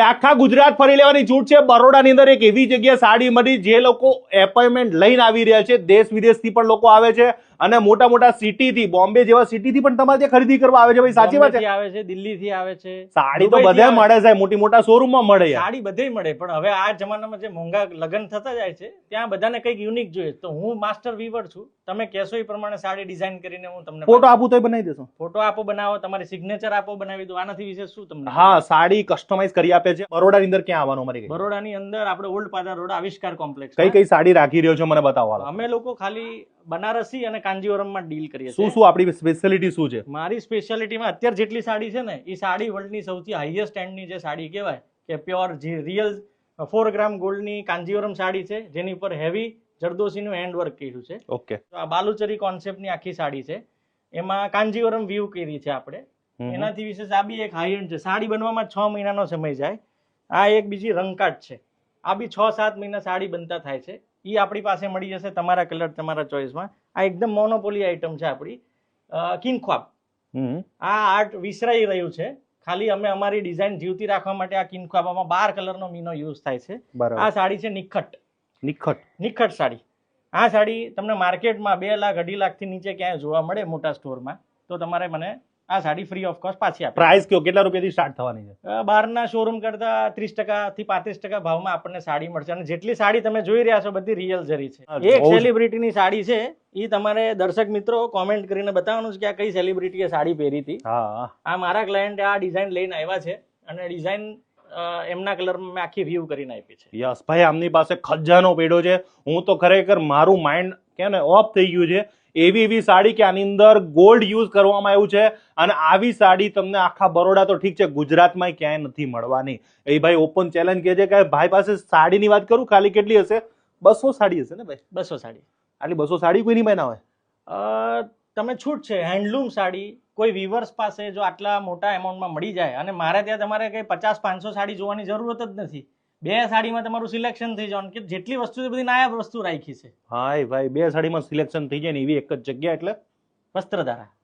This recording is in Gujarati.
આખા ગુજરાત ફરી લેવાની છૂટ છે. બરોડાની અંદર એક એવી જગ્યા સાડી મળી જે લોકો એપોઇન્ટમેન્ટ લઈને આવી રહ્યા છે. દેશ વિદેશથી પણ લોકો આવે છે. અને મોટા મોટા સિટીથી બોમ્બે જેવા સિટીથી પણ તમારે ત્યાં ખરીદી કરવા આવે છે ભાઈ સાચી વાત છે. આવે છે દિલ્હીથી આવે છે સાડી તો બધે મળે છે મોટી મોટા શોરૂમમાં મળે સાડી બધે મળે પણ હવે આ જમાનામાં જે મોંઘા લગ્ન થતા જાય છે ત્યાં બધાને કંઈક યુનિક જોઈએ. તો હું માસ્ટર વીવર છું. તમે કહેશો એ પ્રમાણે સાડી ડિઝાઇન કરીને હું તમને ફોટો આપું તો બનાવી દેશો. ફોટો આપો બનાવો તમારી સિગ્નેચર આપો બનાવી દો. આનાથી વિશે શું તમને હા સાડી કસ્ટમાઇઝ કરી આપે છે. બરોડાની અંદર ક્યાં આવવાનું અમારી બરોડાની અંદર આપણે old Padra road Avishkar complex કઈ કઈ સાડી રાખી રહ્યો છો મને બતાવો અમે લોકો ખાલી બનારસી અને કાંજીવરમમાં ડીલ કરીએ શું છીએ. શું આપણી સ્પેશિયાલિટી શું છે? મારી સ્પેશિયાલિટીમાં અત્યારે જેટલી સાડી છે ને એ સાડી વર્લ્ડની સૌથી હાઈએસ્ટ એન્ડની જે સાડી કહેવાય કે પ્યોર જે રિયલ ફોર ગ્રામ ગોલ્ડની કાંજીવરમ સાડી છે જેની ઉપર હેવી જરદોશીનું હેન્ડ વર્ક કર્યું છે. ઓકે તો આ બાલુચરી કોન્સેપ્ટની આખી સાડી છે. એમાં કાંજીવરમ વ્યૂ કરી છે આપણે. એનાથી વિશેષ આ બી એક હાઈ એન્ડ છે. સાડી બનવામાં છ મહિનાનો સમય જાય. આ એક બીજી રંગકાટ છે. આ બી છ સાત મહિના સાડી બનતા થાય છે. એ આપણી પાસે મળી જશે તમારા કલર તમારા ચોઈસમાં આ એકદમ મોનોપોલી આઈટમ છે આપણી. કિંગખ્વાબ આ આર્ટ વિસરાઈ રહ્યું છે. ખાલી અમે અમારી ડિઝાઇન જીવતી રાખવા માટે આ કિંગખ્વાબામાં બાર કલરનો મીનો યુઝ થાય છે. આ સાડી છે નિખટ. નિખટ. નિખટ સાડી. આ સાડી તમને માર્કેટમાં બે લાખ અઢી લાખથી નીચે ક્યાંય જોવા મળે મોટા સ્ટોરમાં તો તમારે મને આ સાડી ફ્રી ઓફ કોસ્ટ પાછી આપે. પ્રાઇસ કયો? કેટલા રૂપિયાથી સ્ટાર્ટ થવાની છે? બહારના શોરૂમ કરતા ત્રીસ ટકાથી પાંત્રીસ ટકા ભાવમાં આપણને સાડી મળશે. અને જેટલી સાડી તમે જોઈ રહ્યા છો બધી રિયલ જરી છે. એક સેલિબ્રિટીની સાડી છે એ તમારે દર્શક મિત્રો કોમેન્ટ કરીને બતાવવાનું છે કે આ કઈ સેલિબ્રિટીએ સાડી પહેરી હતી. આ મારા ક્લાયન્ટે આ ડિઝાઇન લઈને આવ્યા છે અને ડિઝાઇન એમના કલરમાં મેં આખી વ્યૂ કરીને આપી છે. યસ ભાઈ આમની પાસે ખજાનો પેઢો છે. હું તો ખરેખર મારું માઇન્ડ કે ને ઓફ થઈ ગયું છે? એવી એવી સાડી કે આની અંદર ગોલ્ડ યુઝ કરવામાં આવ્યું છે અને આવી સાડી તમને આખા બરોડા તો ઠીક છે ગુજરાતમાં ક્યાંય નથી મળવાની. એ ભાઈ ઓપન ચેલેન્જ કહે છે કે ભાઈ પાસે સાડીની વાત કરું? ખાલી કેટલી હશે? બસો સાડી હશે ને ભાઈ? બસો સાડી. આટલી બસો સાડી કોઈ નહીં બનાવે અ, તમે છૂટ છે હેન્ડલૂમ સાડી. કોઈ વિવર્સ પાસે જો આટલા મોટા એમાઉન્ટમાં મળી જાય અને મારે ત્યાં તમારે કંઈ પચાસ પાંચસો સાડી જોવાની જરૂરત જ નથી. બે સાડીમાં તમારું સિલેક્શન થઈ જવાનું. કે જેટલી વસ્તુ છે બધી નાયબ વસ્તુ રાખી છે. હાય ભાઈ બે સાડીમાં સિલેક્શન થઈ જાય ને એવી એક જ જગ્યા એટલે? વસ્ત્રધારા.